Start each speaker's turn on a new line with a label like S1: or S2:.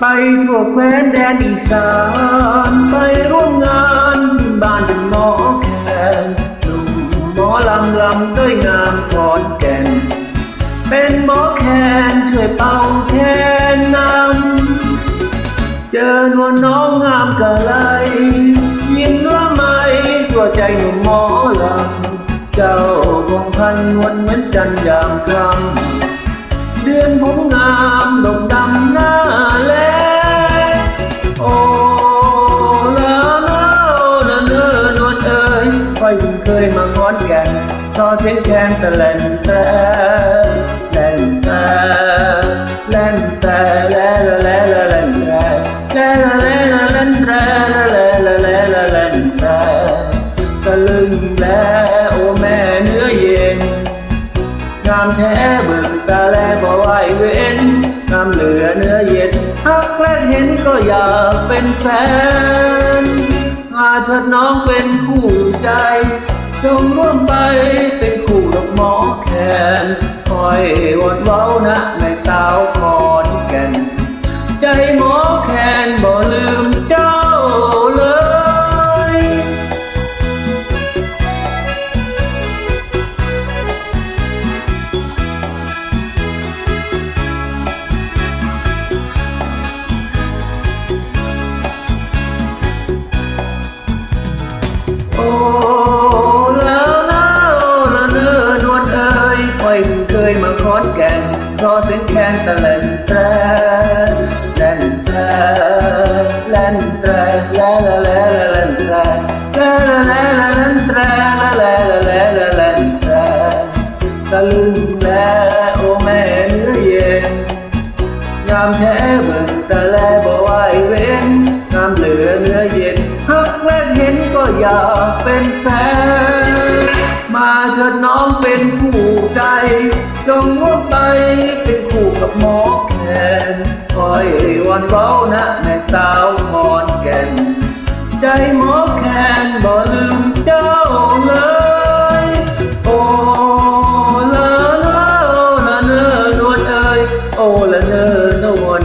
S1: ไปทั่วแคว้นแดนอีสานไปร่วมงานบ้านเป็นหมอแคนหนุ่มหมอลำลำด้วยงามขอนแก่น เป็นหมอแคนช่วยเป่าแคนนำเจอนวลน้องงามกะไรยิ้มละไมตัวใจหนุ่มหมอลำเจ้าคงพันนวลเหมือนจันยามคำเดือนผมงาม เคยมาขอนแก่นต่อเสียงแคนแต่แล่นแต่แล่นแต่แล่นแต่แล่นแล่นแล่นแล่นแล่นแล่นแล่นแล่นแล่นแล่นแล่นแล่นแต่ตะลึงแล้วโอ้แม่เนื้อเย็นงามแท้เบิกตาแลบ่ไหวเว้นงามเหลือเนื้อเย็นฮักแรกเห็นก็อยากเป็นแฟนมาเถิดน้องเป็นคู่ใจ จงร่วมไปเป็นคู่กับหมอแคนคอยอดเว้านะแม่สาว รอเสียงแคนตะเลนแตรเลนแตรเลนแตรแล่ละแล่ละเล่นแตรแล่ละแล่ละเล่นแตรแล่ละแล่ละเล่นแตรตะลึงแลโอ้แม่เนื้อเย็นงามแท้เบิ่งตาแลบ่ไหวเว้นงามเหลือเนื้อเย็นฮักและเห็นก็อยากเป็นแฟน เถิดน้องเป็นคู่ใจ จงร่วมไปเป็นคู่กับหมอแคนคอยวันเว้านะแม่สาวคอนแก่น ใจหมอแคนบ่ลืมเจ้าเลยโอ้ละละโอ้ละเนอนวลเอ้ยโอ้ละเนอหวน